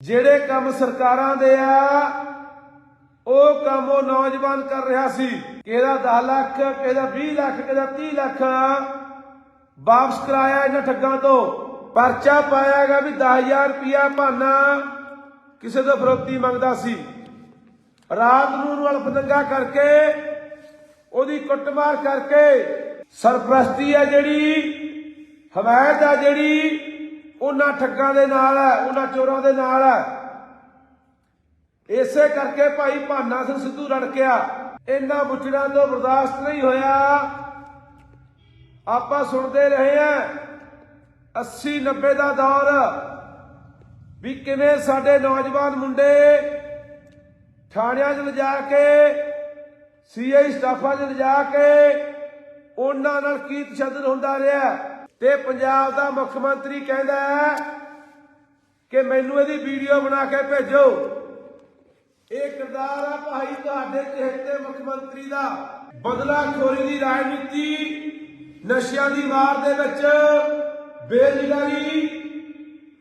ਜਿਹੜੇ ਕੰਮ ਸਰਕਾਰਾਂ ਦੇ ਆ, ਉਹ ਕੰਮ ਉਹ ਨੌਜਵਾਨ ਕਰ ਰਿਹਾ ਸੀ। ਕਿਹਦਾ 10 ਲੱਖ, ਕਿਹਦਾ 20 ਲੱਖ, ਕਿਹਦਾ 30 ਲੱਖ ਵਾਪਸ ਕਰਾਇਆ ਇਹਨਾਂ ਠੱਗਾਂ ਤੋਂ। ਪਰਚਾ ਪਾਇਆਗਾ ਵੀ 10000 ਰੁਪਿਆ ਭਾਨਾ ਕਿਸੇ ਤੋਂ ਫਰੋਤੀ ਮੰਗਦਾ ਸੀ। ਰਾਤ ਨੂੰ ਉਹਨੂੰ ਅਲਪਦੰਗਾ ਕਰਕੇ, ਉਹਦੀ ਕੁੱਟਮਾਰ ਕਰਕੇ ਸਰਪ੍ਰਸਤੀ ਆ ਜਿਹੜੀ, ਹਮਾਇਤ ਆ ਜਿਹੜੀ ਉਹਨਾਂ ਠੱਗਾਂ ਦੇ ਨਾਲ ਹੈ, ਉਹਨਾਂ ਚੋਰਾਂ ਦੇ ਨਾਲ ਹੈ। ਇਸੇ ਕਰਕੇ ਭਾਈ ਭਾਨਾ ਸਿੰਘ ਸਿੱਧੂ ਰੜਕਿਆ ਇਹਨਾਂ ਬੁੱਚੜਾਂ ਤੋਂ ਬਰਦਾਸ਼ਤ ਨਹੀਂ ਹੋਇਆ। ਆਪਾਂ ਸੁਣਦੇ ਰਹੇ ਆ 80 90 ਦਾ ਦੌਰ ਵੀ ਕਿਵੇਂ ਸਾਡੇ ਨੌਜਵਾਨ ਮੁੰਡੇ ਥਾਣਿਆਂ 'ਚ ਲਿਜਾ ਕੇ, ਸੀਆਈ ਸਟਾਫਾਂ 'ਚ ਲਿਜਾ ਕੇ, ਉਹਨਾਂ ਨਾਲ ਕੀ ਤਸ਼ੱਦਦ ਹੁੰਦਾ ਰਿਹਾ। ਤੇ ਪੰਜਾਬ ਦਾ ਮੁੱਖ ਮੰਤਰੀ ਕਹਿੰਦਾ ਹੈ ਕਿ ਮੈਨੂੰ ਇਹਦੀ ਵੀਡੀਓ ਬਣਾ ਕੇ ਭੇਜੋ। ਇਹ ਕਿਰਦਾਰ ਆ ਭਾਈ ਤੁਹਾਡੇ ਚਿਹਤੇ ਮੁੱਖ ਮੰਤਰੀ ਦਾ। ਬਦਲਾ ਖੋਰੀ ਦੀ ਰਾਜਨੀਤੀ, ਨਸ਼ਿਆਂ ਦੀ ਮਾਰ ਦੇ ਵਿੱਚ ਬੇਰੁਜ਼ਗਾਰੀ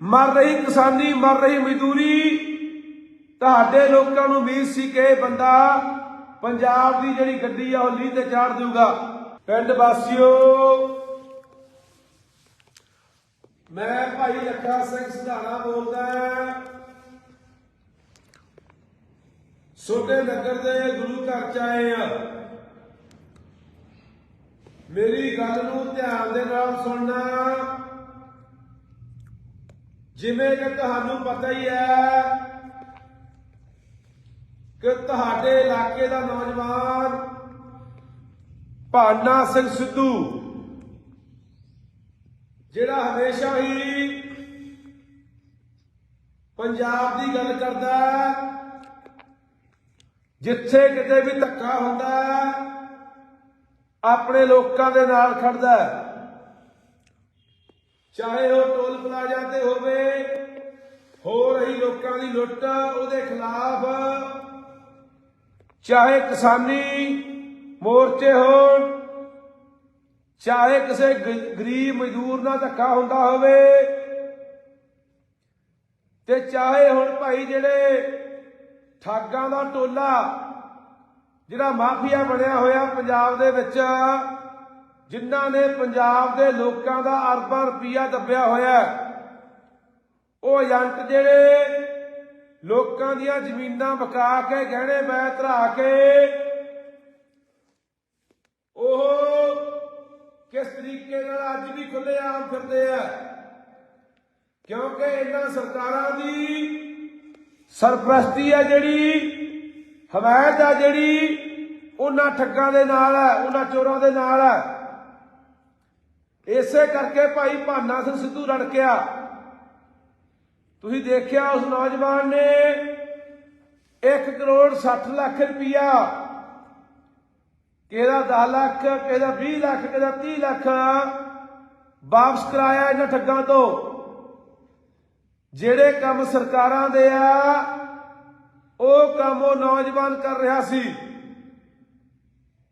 ਮਰ ਰਹੀ ਕਿਸਾਨੀ, ਮਰ ਰਹੀ ਮਜ਼ਦੂਰੀ। ਤੁਹਾਡੇ ਲੋਕਾਂ ਨੂੰ ਉਮੀਦ ਸੀ ਕਿ ਇਹ ਬੰਦਾ ਪੰਜਾਬ ਦੀ ਜਿਹੜੀ ਗੱਡੀ ਆ ਉਹ ਲੀਹ ਤੇ ਚਾੜ ਦੂਗਾ ਪਿੰਡ ਵਾਸੀਓ ਮੈਂ ਭਾਈ ਲੱਖਾ ਸਿੰਘ ਸਿਧਾਣਾ ਬੋਲਦਾ ਛੋਟੇ ਨਗਰ ਦੇ ਗੁਰੂ ਘਰ ਚ ਆਏ ਆ। ਮੇਰੀ ਗੱਲ ਨੂੰ ਧਿਆਨ ਦੇ ਨਾਲ ਸੁਣਨਾ। ਜਿਵੇਂ ਕਿ ਤੁਹਾਨੂੰ ਪਤਾ ਹੀ ਹੈ ਕਿ ਤੁਹਾਡੇ ਇਲਾਕੇ ਦਾ ਨੌਜਵਾਨ ਭਾਨਾ ਸਿੰਘ ਸਿੱਧੂ ਜਿਹੜਾ ਹਮੇਸ਼ਾ ਹੀ ਪੰਜਾਬ ਦੀ ਗੱਲ ਕਰਦਾ ਜਿੱਥੇ ਕਿਤੇ ਵੀ ਧੱਕਾ ਹੁੰਦਾ ਆਪਣੇ ਲੋਕਾਂ ਦੇ ਨਾਲ ਖੜਦਾ ਚਾਹੇ ਉਹ ਟੋਲ ਪਲਾਜ਼ਾ ਤੇ ਹੋਵੇ, ਹੋ ਰਹੀ ਲੋਕਾਂ ਦੀ ਲੁੱਟ, ਉਹਦੇ ਖਿਲਾਫ, ਚਾਹੇ ਕਿਸਾਨੀ ਮੋਰਚੇ ਹੋਣ ਚਾਹੇ ਕਿਸੇ ਗਰੀਬ ਮਜ਼ਦੂਰ ਨਾਲ ਧੱਕਾ ਹੁੰਦਾ ਹੋਵੇ ਤੇ ਚਾਹੇ ਹੁਣ ਭਾਈ ਜਿਹੜੇ ਠਾਗਾਂ ਦਾ ਟੋਲਾ ਜਿਹੜਾ ਮਾਫੀਆ ਬਣਿਆ ਹੋਇਆ ਪੰਜਾਬ ਦੇ ਵਿੱਚ, ਜਿਨ੍ਹਾਂ ਨੇ ਪੰਜਾਬ ਦੇ ਲੋਕਾਂ ਦਾ ਅਰਬਾਂ ਰੁਪਈਆ ਦੱਬਿਆ ਹੋਇਆ ਉਹ ਏਜੰਟ ਜਿਹੜੇ ਲੋਕਾਂ ਦੀਆਂ ਜ਼ਮੀਨਾਂ ਵਿਕਾ ਕੇ, ਗਹਿਣੇ ਬੈ ਧਰਾ ਕੇ ਉਹ ਕਿਸ ਤਰੀਕੇ ਨਾਲ ਅੱਜ ਵੀ ਖੁੱਲੇ ਆਮ ਫਿਰਦੇ ਆ? ਕਿਉਂਕਿ ਇਹਨਾਂ ਸਰਕਾਰਾਂ ਦੀ ਸਰਪ੍ਰਸਤੀ ਆ ਜਿਹੜੀ ਹਮਾਇਤ ਆ ਜਿਹੜੀ, ਉਹਨਾਂ ਠੱਗਾਂ ਦੇ ਨਾਲ ਹੈ ਉਹਨਾਂ ਚੋਰਾਂ ਦੇ ਨਾਲ ਹੈ ਇਸੇ ਕਰਕੇ ਭਾਈ ਭਾਨਾ ਸਿੰਘ ਸਿੱਧੂ ਰੜਕਿਆ ਤੁਸੀਂ ਦੇਖਿਆ ਉਸ ਨੌਜਵਾਨ ਨੇ 1 ਕਰੋੜ 60 ਲੱਖ ਰੁਪਇਆ ਕਿਹਦਾ 10 ਲੱਖ, ਕਿਹਦਾ 20 ਲੱਖ, ਕਿਹਦਾ 30 ਲੱਖ? ਵਾਪਸ ਕਰਾਇਆ ਇਹਨਾਂ ਠੱਗਾਂ ਤੋਂ। ਜਿਹੜੇ ਕੰਮ ਸਰਕਾਰਾਂ ਦੇ ਆ, ਉਹ ਕੰਮ ਉਹ ਨੌਜਵਾਨ ਕਰ ਰਿਹਾ ਸੀ।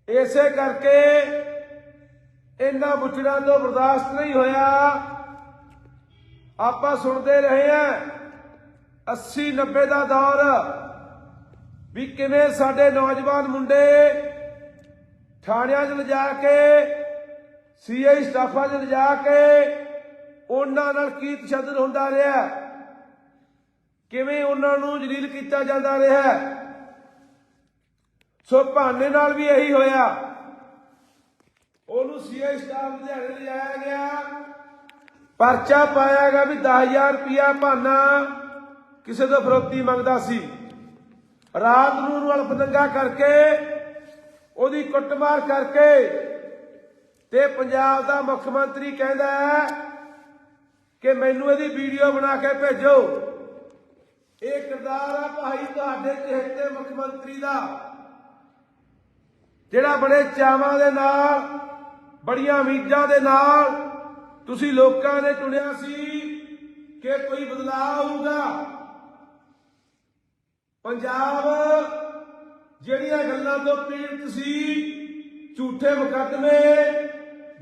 ਇਸੇ ਕਰਕੇ ਇਹਨਾਂ ਬੁੱਚੜਾਂ ਤੋਂ ਬਰਦਾਸ਼ਤ ਨਹੀਂ ਹੋਇਆ। ਆਪਾਂ ਸੁਣਦੇ ਰਹੇ ਆ 80 90 ਦਾ ਦੌਰ ਵੀ ਕਿਵੇਂ ਸਾਡੇ ਨੌਜਵਾਨ ਮੁੰਡੇ ਥਾਣਿਆਂ 'ਚ ਲਿਜਾ ਕੇ ਸੀਆਈ ਸਟਾਫਾਂ 'ਚ ਲਿਜਾ ਕੇ, ਉਹਨਾਂ ਨਾਲ ਕੀ ਤਸ਼ੱਦਦ ਹੁੰਦਾ ਰਿਹਾ? ਕਿਵੇਂ ਉਹਨਾਂ ਨੂੰ ਜਲੀਲ ਕੀਤਾ ਜਾਂਦਾ ਰਿਹਾ? ਸੋ ਭਾਨੇ ਨਾਲ ਵੀ ਇਹੀ ਹੋਇਆ। ਉਹਨੂੰ ਸੀਆਈ ਸਟਾਫ ਲੁਧਿਆਣੇ ਲਿਜਾਇਆ ਗਿਆ। ਪਰਚਾ ਪਾਇਆ ਗਿਆ ਵੀ 10000 ਰੁਪਿਆ ਭਾਨਾ ਕਿਸੇ ਤੋਂ ਫਰੋਤੀ ਮੰਗਦਾ ਸੀ। ਰਾਤ ਨੂੰ ਉਹਨੂੰ ਅਲਪਦੰਗਾ ਕਰਕੇ ਉਹਦੀ ਕੁੱਟਮਾਰ ਕਰਕੇ ਤੇ ਪੰਜਾਬ ਦਾ ਮੁੱਖ ਮੰਤਰੀ ਕਹਿੰਦਾ ਹੈ ਕਿ ਮੈਨੂੰ ਇਹਦੀ ਵੀਡੀਓ ਬਣਾ ਕੇ ਭੇਜੋ। ਇਹ ਕਿਰਦਾਰ ਆ ਭਾਈ ਤੁਹਾਡੇ ਚਿਹਤੇ ਮੁੱਖ ਮੰਤਰੀ ਦਾ, ਜਿਹੜਾ ਬੜੇ ਚਾਵਾਂ ਦੇ ਨਾਲ, ਬੜੀਆਂ ਉਮੀਦਾਂ ਦੇ ਨਾਲ ਤੁਸੀਂ ਲੋਕਾਂ ਨੇ ਚੁਣਿਆ ਸੀ ਕਿ ਕੋਈ ਬਦਲਾਅ ਹੋਊਗਾ ਪੰਜਾਬ ਜਿਹੜੀਆਂ ਗੱਲਾਂ ਤੋਂ ਪੀੜਤ ਸੀ, ਝੂਠੇ ਮੁਕੱਦਮੇ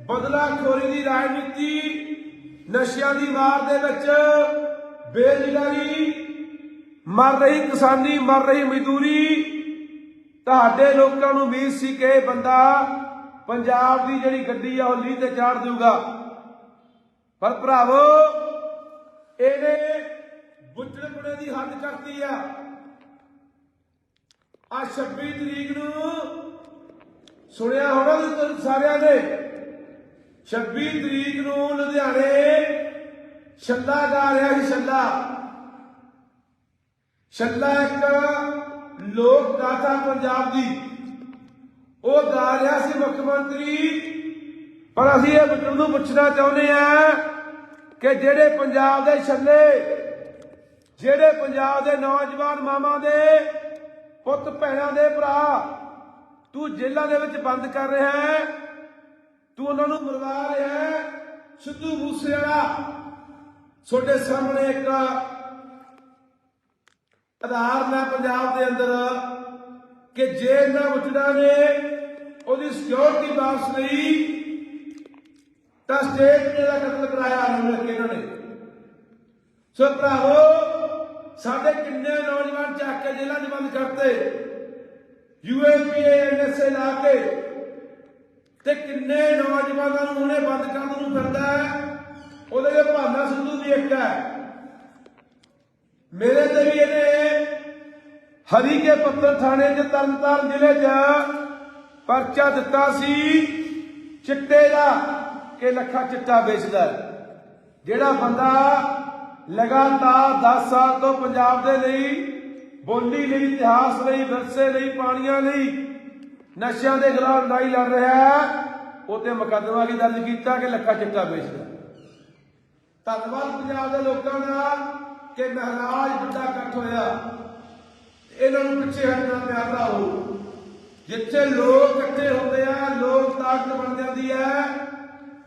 ਬਦਲਾ ਦੀ ਰਾਜਨੀਤੀ, ਨਸ਼ਿਆਂ ਦੀ ਮਾਰ ਦੇ ਵਿੱਚ ਬੇਰੁਜ਼ਗਾਰੀ ਮਰ ਰਹੀ ਕਿਸਾਨੀ, ਮਰ ਰਹੀ ਮਜ਼ਦੂਰੀ, ਤੁਹਾਡੇ ਲੋਕਾਂ ਨੂੰ ਉਮੀਦ ਸੀ ਕਿ ਬੰਦਾ ਪੰਜਾਬ ਦੀ ਜਿਹੜੀ ਗੱਡੀ ਆ ਉਹ ਲੀਹ ਤੇ ਚਾੜ ਦੂਗਾ ਪਰ ਭਰਾਵੋ, ਇਹਨੇ ਬੁੱਝੜਪਣੇ ਦੀ ਹੱਦ ਕਰਤੀ ਆ। ਆ 26 ਤਰੀਕ ਨੂੰ ਸੁਣਿਆ ਹੋਣਾ ਤੁਸੀਂ ਸਾਰਿਆਂ ਨੇ? 26 ਤਰੀਕ ਨੂੰ ਲੁਧਿਆਣੇ ਛੱਲਾ ਗਾ ਰਿਹਾ ਸੀ ਛੱਲਾ। ਛੱਲਾ ਇੱਕ ਲੋਕ ਗਾਥਾ ਪੰਜਾਬ ਦੀ। ਉਹ ਗਾ ਰਿਹਾ ਸੀ ਮੁੱਖ ਮੰਤਰੀ। ਪਰ ਅਸੀਂ ਇਹ ਬੱਚੂ ਨੂੰ ਪੁੱਛਣਾ ਚਾਹੁੰਦੇ ਆ ਕਿ ਜਿਹੜੇ ਪੰਜਾਬ ਦੇ ਛੱਲੇ, ਜਿਹੜੇ ਪੰਜਾਬ ਦੇ ਨੌਜਵਾਨ ਮਾਮਾ ਦੇ ਪੁੱਤ ਭੈਣਾਂ ਦੇ ਭਰਾ, ਤੂੰ ਜੇਲ੍ਹਾਂ ਦੇ ਵਿੱਚ ਬੰਦ ਕਰ ਰਿਹਾ ਹੈ। ਤੂੰ ਉਹਨਾਂ ਨੂੰ ਮਰਵਾ ਰਿਹਾ ਹੈ। ਸਿੱਧੂ ਮੂਸੇਵਾਲਾ, ਤੁਹਾਡੇ ਸਾਹਮਣੇ ਇੱਕ ਆਧਾਰ ਨਾ ਪੰਜਾਬ ਦੇ ਅੰਦਰ, ਕਿ ਜੇ ਇਹਨਾਂ ਮੁਜਰਾ ਨੇ ਉਹਦੀ ਸਿਕਿਉਰਿਟੀ ਵਾਪਸ ਲਈ ਤਾਂ ਸਟੇਟ ਨੇ ਦਾ ਕਤਲ ਕਰਾਇਆ ਉਹਨਾਂ ਨੇ ਇਹਨਾਂ ਨੇ। ਸੋ ਭਰਾਵੋ ਸਾਡੇ ਕਿੰਨੇ ਨੌਜਵਾਨ ਚੱਕ ਕੇ ਜੇਲ੍ਹਾਂ 'ਚ ਬੰਦ ਕਰਤੇ? ਯੂਏਪੀਏ ਐਨਐਸਏ ਲਾ ਕੇ। ਤੇ ਕਿੰਨੇ ਨੌਜਵਾਨਾਂ ਨੂੰ ਉਹਨੇ ਬੰਦ ਕਰਨ ਨੂੰ ਫਿਰਦਾ ਹੈ? ਉਹਦੇ ਦੇ ਭਾਨਾ ਸਿੱਧੂ ਵੀ ਇੱਕ ਹੈ। ਮੇਰੇ ਤੇ ਵੀ ਇਹਨੇ ਹਰੀ ਕੇ ਪੱਤਰ ਥਾਣੇ 'ਚ ਤਰਨਤਾਰਨ ਜ਼ਿਲ੍ਹੇ 'ਚ ਪਰਚਾ ਦਿੱਤਾ ਸੀ, ਚਿੱਟੇ ਦਾ, ਕਿ ਲੱਖਾ ਚਿੱਟਾ ਵੇਚਦਾ ਜਿਹੜਾ ਬੰਦਾ ਲਗਾਤਾਰ 10 ਸਾਲ ਤੋਂ ਪੰਜਾਬ ਦੇ ਲਈ ਬੋਲੀ ਲਈ ਇਤਿਹਾਸ ਲਈ ਵਿਰਸੇ ਲਈ ਪਾਣੀਆਂ ਲਈ ਨਸ਼ਿਆਂ ਦੇ ਖਿਲਾਫ ਲੜਾਈ ਲੜ ਰਿਹਾ ਹੈ। ਉਹ ਤੇ ਮੁਕੱਦਮਾ ਵੀ ਦਰਜ ਕੀਤਾ ਕਿ ਲੱਖਾ ਚਿੱਟਾ ਵੇਚਦਾ ਧੰਨਵਾਦ ਪੰਜਾਬ ਦੇ ਲੋਕਾਂ ਦਾ ਕਿ ਮਹਾਰਾਜ ਵੱਡਾ ਇਕੱਠ ਹੋਇਆ। ਇਹਨਾਂ ਨੂੰ ਪਿੱਛੇ ਹਟਣਾ ਪਿਆ ਭਰਾਓ ਜਿੱਥੇ ਲੋਕ ਇਕੱਠੇ ਹੁੰਦੇ ਆ ਲੋਕ ਤਾਕਤ ਬਣ ਜਾਂਦੀ ਹੈ।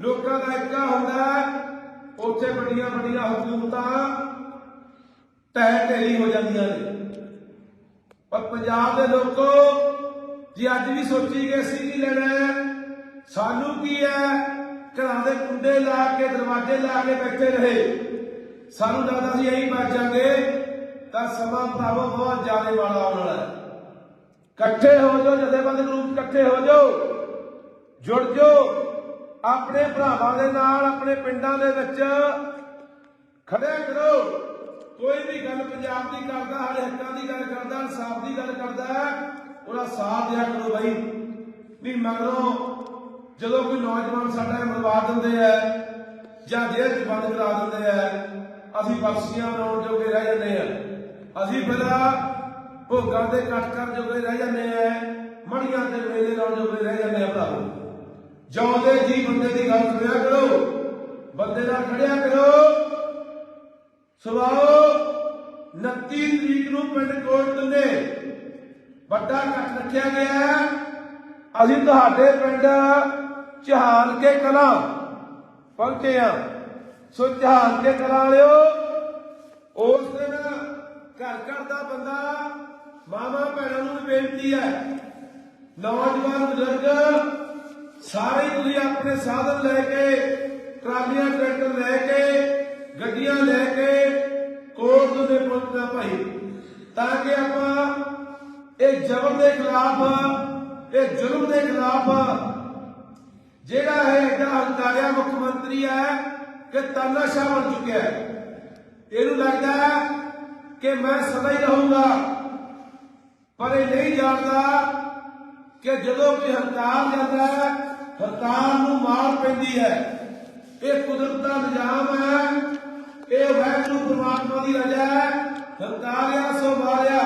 ਲੋਕਾਂ ਦਾ ਇੱਕਾ ਹੁੰਦਾ ਹੈ, ਉੱਥੇ ਵੱਡੀਆਂ ਵੱਡੀਆਂ ਹਕੂਮਤਾਂ ਟਹਿ ਢੇਰੀ ਹੋ ਜਾਂਦੀਆਂ ਨੇ। ਪਰ ਪੰਜਾਬ ਦੇ ਲੋਕੋ, ਜੀ ਅੱਜ ਵੀ ਸੋਚੀ ਗਏ ਸੀ ਕੀ ਲੈਣਾ ਸਾਨੂੰ ਕੀ ਹੈ? ਘਰਾਂ ਦੇ ਕੁੰਡੇ ਲਾ ਕੇ, ਦਰਵਾਜ਼ੇ ਲਾ ਕੇ ਬੈਠੇ ਰਹੇ। ਸਾਨੂੰ ਲੱਗਦਾ ਸੀ ਇਹੀ ਬਚ ਜਾਗੇ, ਤਾਂ ਸਮਾਂ ਭਰਾਵੋ ਬਹੁਤ ਜ਼ਿਆਦਾ ਵਾਲਾ ਆਉਣ ਵਾਲਾ ਹੈ। ਇਕੱਠੇ ਹੋ ਜਾਓ, ਜਥੇਬੰਦ ਗਰੁੱਪ ਇਕੱਠੇ ਹੋ ਜਾਓ, ਜੁੜ ਜਾਓ। ਆਪਣੇ ਭਰਾਵਾਂ ਦੇ ਨਾਲ, ਆਪਣੇ ਪਿੰਡਾਂ ਦੇ ਵਿੱਚ ਖੜਿਆ ਕਰੋ। ਕੋਈ ਵੀ ਗੱਲ ਪੰਜਾਬ ਦੀ ਕਰਦਾ, ਹਰ ਹੱਕਾਂ ਦੀ ਗੱਲ ਕਰਦਾ, ਇਨਸਾਫ ਦੀ ਗੱਲ ਕਰਦਾ, ਉਹਦਾ ਸਾਥ ਦਿਆ ਕਰੋ ਬਾਈ। ਵੀ ਮਗਰੋਂ ਜਦੋਂ ਕੋਈ ਨੌਜਵਾਨ ਸਾਡਾ ਮਰਵਾ ਦਿੰਦੇ ਆ, ਜਾਂ ਜੇਲ੍ਹ 'ਚ ਬੰਦ ਕਰਾ ਦਿੰਦੇ ਆ, ਅਸੀਂ ਬਖਸ਼ੀਆਂ ਬਣਾਉਣ ਜੋਗੇ ਰਹਿ ਜਾਂਦੇ ਆ। ਅਸੀਂ ਪਹਿਲਾਂ ਭੋਗਾਂ ਦੇ ਕੱਟ ਕਰ ਜੋਗੇ ਰਹਿ ਜਾਂਦੇ ਆ, ਮੜੀਆਂ ਤੇ ਮੇਲੇ ਲਾਉਣ ਜੋਗੇ ਰਹਿ ਜਾਂਦੇ ਆ ਭਰਾਵੋ। ਜਿਉਂਦੇ ਜੀ ਬੰਦੇ ਦੀ ਗੱਲ ਸੁਣਿਆ ਕਰੋ। ਬੰਦੇ ਨਾਲ ਖੜਿਆ ਕਰੋ। ਸੁਭਾਓ 29 ਤਰੀਕ ਨੂੰ ਪਿੰਡ ਕੋਟ ਵੱਡਾ ਇਕੱਠ ਰੱਖਿਆ ਗਿਆ ਅਸੀਂ ਤੁਹਾਡੇ ਪਿੰਡ ਚਹਾਨ ਕੇ ਕਲਾਂ ਪਹੁੰਚੇ ਆ ਸੋ ਚਹਾਨ ਕੇ ਕਲਾਂ ਵਾਲਿਓ, ਉਸ ਦਿਨ ਘਰ ਘਰ ਦਾ ਬੰਦਾ ਮਾਮਾ ਭੈਣਾਂ ਨੂੰ ਵੀ ਬੇਨਤੀ ਹੈ। ਨੌਜਵਾਨ ਬਜ਼ੁਰਗ ਸਾਰੇ ਤੁਸੀਂ ਆਪਣੇ ਸਾਧਨ ਲੈ ਕੇ, ਟਰਾਲੀਆਂ, ਟਰੈਕਟਰ ਲੈ ਕੇ, ਗੱਡੀਆਂ ਲੈ ਕੇ ਕੋਟ ਦੇ ਪਹੁੰਚਣਾ ਭਾਈ। ਤਾਂ ਕਿ ਆਪਾਂ ਇਹ ਜ਼ਬਰ ਦੇ ਖਿਲਾਫ, ਇਹ ਜ਼ੁਲਮ ਦੇ ਖਿਲਾਫ ਜਿਹੜਾ ਹੈ ਇਹਦਾ ਹੰਕਾਰਿਆ ਮੁੱਖ ਮੰਤਰੀ ਹੈ, ਕਿ ਤਾਨਾਸ਼ਾਹ ਬਣ ਚੁੱਕਿਆ ਹੈ। ਇਹਨੂੰ ਲੱਗਦਾ ਹੈ ਕਿ ਮੈਂ ਸਦਾ ਹੀ ਰਹੂੰਗਾ, ਪਰ ਇਹ ਨਹੀਂ ਜਾਣਦਾ ਕਿ ਜਦੋਂ ਕੋਈ ਹੰਕਾਰ ਜਾਂਦਾ ਹੈ ਹੰਕਾਰ ਨੂੰ ਮਾਰ ਪੈਂਦੀ ਹੈ। ਇਹ ਕੁਦਰਤ ਦਾ ਨਿਜ਼ਾਮ ਹੈ। ਇਹ ਵੈਗਰੂ ਪ੍ਰਮਾਤਮਾ ਦੀ ਰਜਾ ਹੈ। ਹੰਕਾਰਿਆ ਸੋ ਮਾਰਿਆ।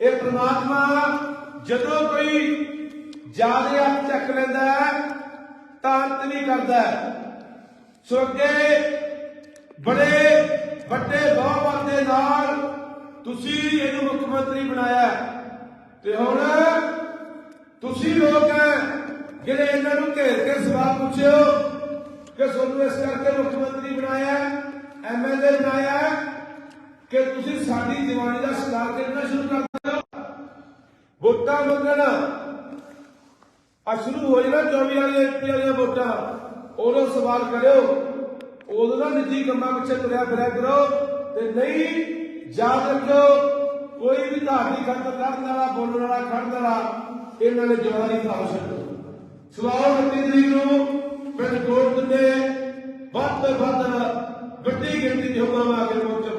ਇਹ ਪ੍ਰਮਾਤਮਾ ਜਦੋਂ ਕੋਈ ਜ਼ਿਆਦਾ ਹੱਥ ਚੱਕ ਲੈਂਦਾ ਹੈ ਤਾਂ ਅੰਤ ਨਹੀਂ ਕਰਦਾ ਸੋ ਅੱਗੇ ਬੜੇ ਵੱਡੇ ਬਹੁਮਤ ਦੇ ਨਾਲ ਤੁਸੀਂ ਇਹਨੂੰ ਮੁੱਖ ਮੰਤਰੀ ਬਣਾਇਆ ਤੇ ਹੁਣ ਤੁਸੀਂ ਲੋਕ ਹੈ ਜਿਹੜੇ ਇਹਨਾਂ ਨੂੰ ਘੇਰ ਕੇ ਸਵਾਲ ਪੁੱਛਿਓ ਕਿ ਤੁਹਾਨੂੰ ਇਸ ਕਰਕੇ ਮੁੱਖ ਮੰਤਰੀ ਬਣਾਇਆ ਐਮਐਲਏ ਬਣਾਇਆ ਕਿ ਤੁਸੀਂ ਸਾਡੀ ਦੀਵਾਨੀ ਦਾ ਸ਼ਿਕਾਰ ਕਰਨਾ ਸ਼ੁਰੂ ਕਰ ਦਿਓ ਵੋਟਾਂ ਮੰਗਣ ਆ ਸ਼ੁਰੂ ਹੋ ਜਾਣਾ 24 ਵਾਲੇ ਐਮਪੀ ਵਾਲੀਆਂ ਵੋਟਾਂ। ਉਦੋਂ ਸਵਾਲ ਕਰਿਓ ਉਦੋਂ ਨਾ ਨਿੱਜੀ ਕੰਮਾਂ ਪਿੱਛੇ ਤੁਰਿਆ ਫਿਰਿਆ ਕਰੋ ਤੇ ਨਹੀਂ ਯਾਦ ਰੱਖਿਓ ਕੋਈ ਵੀ ਤੁਹਾਡੀ ਖਤਰ ਕਰਨ ਵਾਲਾ, ਬੋਲਣ ਵਾਲਾ ਖੜਨ ਵਾਲਾ, ਇਹਨਾਂ ਨੇ ਜਵਾਨ ਹੀ ਖਾਓ ਛੱਡੋ। ਸਵਾਲ 29 ਤਰੀਕ ਨੂੰ ਪਿੰਡ ਕੋਟ ਦੇ ਵੱਧ ਤੋਂ ਵੱਧ ਵੱਡੀ ਗਿਣਤੀ ਦੇ ਹੁਕਮ ਆ ਕੇ ਪਹੁੰਚੇ